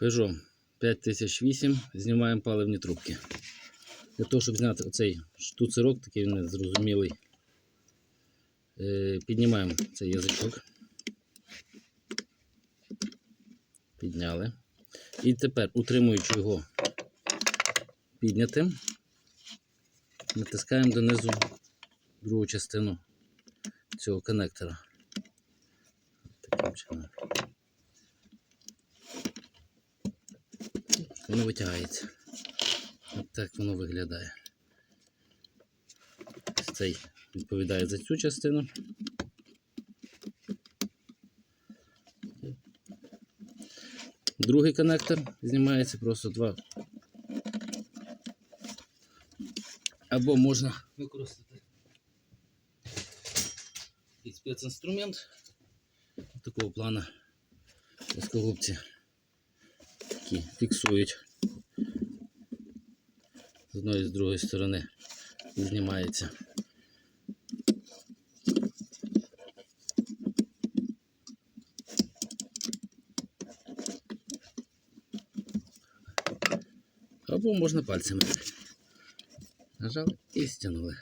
Peugeot 5008 знімаємо паливні трубки. Для того, щоб зняти оцей штуцерок, такий він незрозумілий, е, піднімаємо цей язичок. Підняли. І тепер, утримуючи його піднятим, натискаємо донизу другу частину цього коннектора. Таким чином. Воно витягається. От так воно виглядає. Цей відповідає за цю частину. Другий коннектор знімається просто два. Або можна використати і спецінструмент такого плана плоскогубці, які фіксують з одної і з другої сторони знімається. Або можна пальцями. Нажали і стягнули.